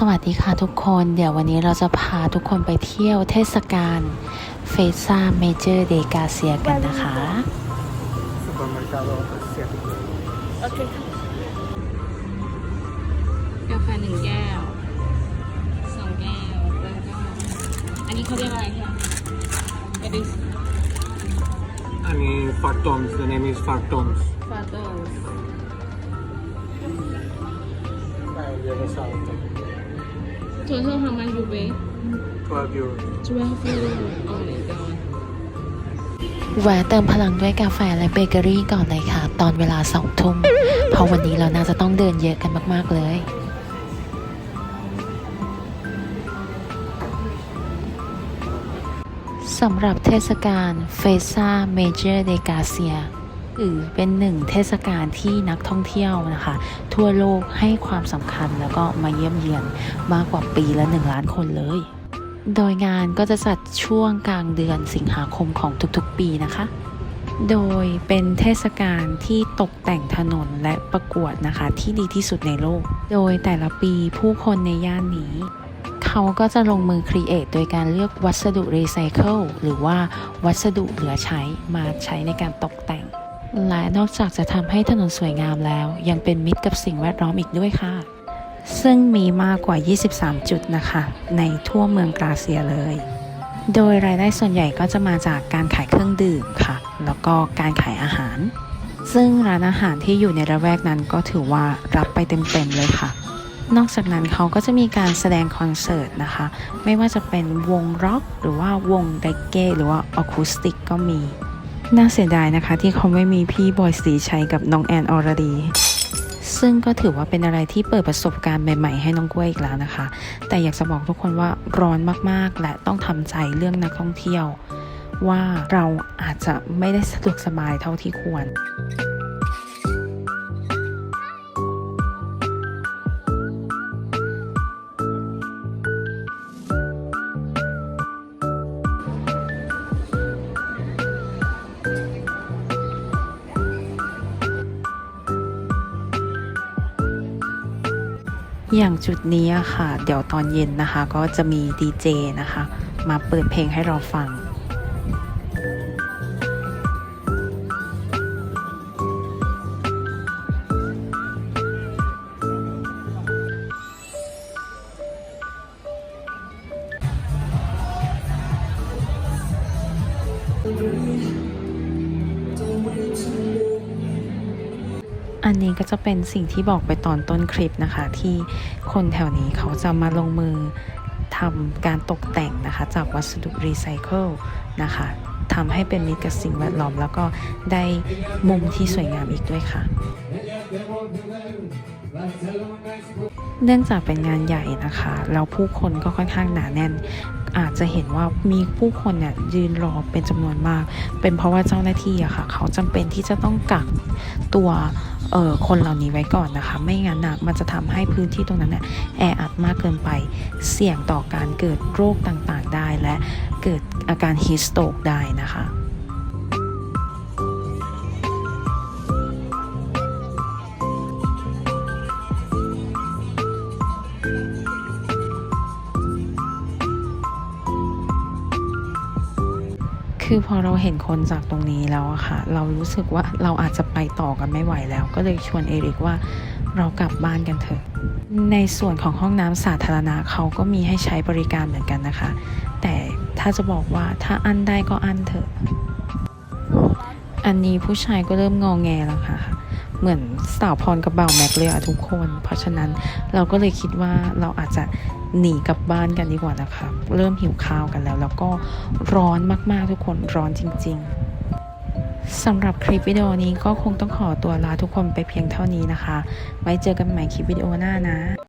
สวัสดีค่ะทุกคน เดี๋ยววันนี้เราจะพาทุกคนไปเที่ยวเทศกาลเฟซ่าเมเจอร์เดกาเซียกันนะคะ supermercado asiático. โอเคค่ะกาแฟหนึ่งแก้วสองแก้วแล้วก็อันนี้เขาเรียกอะไรคะ It is I mean, Fartoms. The name is Fartoms. Fatos Total how much you pay 12 euros. 12 euro Oh my god แวะเติมพลังด้วยกาแฟและเบเกอรี่ก่อนเลยค่ะ ตอนเวลาสองทุ่มเพราะวันนี้เราน่าจะต้องเดินเยอะกันมาก ๆ เลย สำหรับเทศกาลเฟซ่าเมเจอร์เดกาเซีย ถือเป็นหนึ่งเทศกาลที่นักท่องเที่ยวนะคะ ทั่วโลกให้ความสำคัญแล้วก็มาเยี่ยมเยือนมากกว่าปีละ 1 ล้านคนเลย โดยงานก็จะจัดช่วงกลางเดือนสิงหาคมของทุกๆ ปีนะคะ โดยเป็นเทศกาลที่ตกแต่งถนนและประกวดนะคะ ที่ดีที่สุดในโลก โดยแต่ละปีผู้คนในย่านนี้เขาก็จะลงมือครีเอทโดยการเลือกวัสดุรีไซเคิลหรือว่าวัสดุเหลือใช้มาใช้ในการตกแต่ง และนอกจากจะทำให้ถนนสวยงามแล้ว ยังเป็นมิตรกับสิ่งแวดล้อมอีกด้วยค่ะ ซึ่งมีมากกว่า 23 จุดนะคะ ในทั่วเมืองกราเซียเลย โดยรายได้ส่วนใหญ่ก็จะมาจากการขายเครื่องดื่มค่ะ แล้วก็การขายอาหาร ซึ่งร้านอาหารที่อยู่ในระแวกนั้นก็ถือว่ารับไปเต็มๆเลยค่ะ นอกจากนั้นเขาก็จะมีการแสดงคอนเสิร์ตนะคะ ไม่ว่าจะเป็นวงร็อกหรือว่าวงเรเก้หรือว่าอะคูสติกก็มี น่าเสียดายนะคะที่เขาไม่มีพี่บอยสีชัยกับน้องแอนอรดีซึ่งก็ถือว่าเป็นอะไรที่เปิดประสบการณ์ใหม่ๆให้น้องกล้วยอีกแล้วนะคะ แต่อยากจะบอกทุกคนว่าร้อนมากๆ และต้องทำใจเรื่องนักท่องเที่ยว ว่าเราอาจจะไม่ได้สะดวกสบายเท่าที่ควร อย่างจุดนี้ค่ะ เดี๋ยวตอนเย็นนะคะ ก็จะมีดีเจนะคะ มาเปิดเพลงให้เราฟัง อันนี้ก็จะเป็นสิ่งที่บอกไปตอนต้นคลิปนะคะ ที่คนแถวนี้เขาจะมาลงมือทำการตกแต่งนะคะ จากวัสดุรีไซเคิลนะคะทำให้เป็นมิตรกับสิ่งแวดล้อม แล้วก็ได้มุมที่สวยงามอีกด้วยค่ะ เนื่องจากเป็นงานใหญ่นะคะ แล้วผู้คนก็ค่อนข้างหนาแน่น อาจจะเห็นว่ามีผู้คนเนี่ยยืนรอเป็นจำนวนมาก เป็นเพราะว่าเจ้าหน้าที่อะค่ะ เขาจำเป็นที่จะต้องกักตัวเออคนเหล่านี้ไว้ก่อนนะคะ ไม่งั้นนะมันจะทำให้พื้นที่ตรงนั้นเนี่ยแออัดมากเกินไป เสี่ยงต่อการเกิดโรคต่างๆได้และเกิดอาการฮิสโตกได้นะคะ คือพอเราเห็นคนจากตรงนี้แล้วอะค่ะ เรารู้สึกว่าเราอาจจะไปต่อกันไม่ไหวแล้ว ก็เลยชวนเอริกว่าเรากลับบ้านกันเถอะ ในส่วนของห้องน้ำสาธารณะเขาก็มีให้ใช้บริการเหมือนกันนะคะ แต่ถ้าจะบอกว่าถ้าอั้นได้ก็อั้นเถอะ อันนี้ผู้ชายก็เริ่มงองแงแล้วค่ะ เหมือนสาวพรกับบ่าวแม็กเลยอะทุกคน เพราะฉะนั้นเราก็เลยคิดว่าเราอาจจะหนีกลับบ้านกันดีกว่านะคะ เริ่มหิวข้าวกันแล้ว แล้วก็ร้อนมากๆทุกคนร้อนจริง ๆสำหรับคลิปวิดีโอนี้ก็คงต้องขอตัวลาทุกคนไปเพียงเท่านี้นะคะ ไว้เจอกันใหม่คลิปวิดีโอหน้านะ